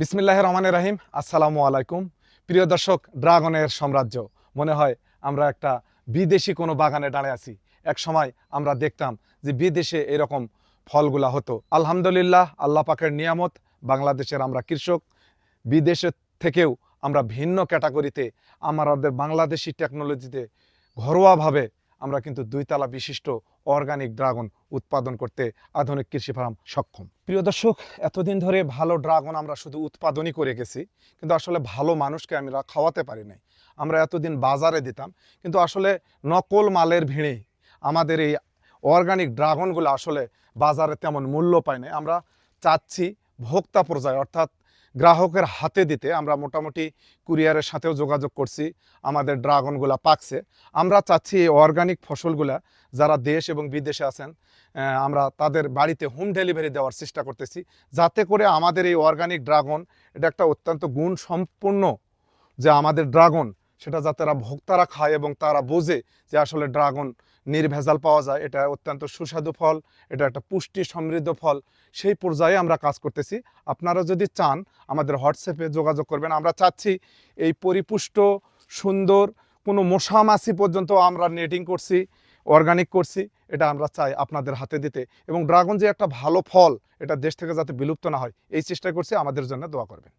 বিসমিল্লাহ রহমান রাহিম। আসসালামু আলাইকুম। প্রিয় দর্শক, ড্রাগনের সাম্রাজ্য। মনে হয় আমরা একটা বিদেশি কোনো বাগানে দাঁড়িয়ে আছি। এক সময় আমরা দেখতাম যে বিদেশে এরকম ফলগুলা হতো। আলহামদুলিল্লাহ, আল্লাহ পাকের নিয়ামত, বাংলাদেশের আমরা কৃষক। বিদেশের থেকেও আমরা ভিন্ন ক্যাটাগরিতে, আমাদের বাংলাদেশি টেকনোলজিতে ঘরোয়াভাবে আমরা কিন্তু দুইতলা বিশিষ্ট অর্গানিক ড্রাগন উৎপাদন করতে আধুনিক কৃষি ফার্ম সক্ষম। প্রিয় দর্শক, এতদিন ধরে ভালো ড্রাগন আমরা শুধু উৎপাদনই করে গেছি, কিন্তু আসলে ভালো মানুষকে আমরা খাওয়াতে পারি নাই। আমরা এতদিন বাজারে দিতাম, কিন্তু আসলে নকল মালের ভিড়ে আমাদের এই অর্গানিক ড্রাগনগুলো আসলে বাজারে তেমন মূল্য পায় না আমরা চাচ্ছি ভোক্তা পর্যায়ে, অর্থাৎ গ্রাহকের হাতে দিতে আমরা মোটামুটি কুরিয়ারের সাথেও যোগাযোগ করছি, আমাদের ড্রাগনগুলা পাকছে। আমরা চাচ্ছি এই অর্গানিক ফসলগুলা যারা দেশ এবং বিদেশে আছেন আমরা তাদের বাড়িতে হোম ডেলিভারি দেওয়ার চেষ্টা করতেছি, যাতে করে আমাদের এই অর্গানিক ড্রাগন এটা একটা অত্যন্ত গুণ সম্পূর্ণ যে আমাদের ড্রাগন সেটা যাতে তারা ভোক্তারা খায় এবং তারা বোঝে যে আসলে ড্রাগন নির্ভেজাল পাওয়া যায়, এটা অত্যন্ত সুস্বাদু ফল, এটা একটা পুষ্টি সমৃদ্ধ ফল। সেই পর্যায়ে আমরা কাজ করতেছি। আপনারা যদি চান, আমাদের হোয়াটসঅ্যাপে যোগাযোগ করবেন। আমরা চাচ্ছি এই পরিপুষ্ট, সুন্দর, কোনো মশা মাছি পর্যন্ত আমরা নেটিং করছি, অর্গানিক করছি, এটা আমরা চাই আপনাদের হাতে দিতে। এবং ড্রাগন যে একটা ভালো ফল, এটা দেশ থেকে যাতে বিলুপ্ত না হয়, এই চেষ্টা করছি, আমাদের জন্য দোয়া করবেন।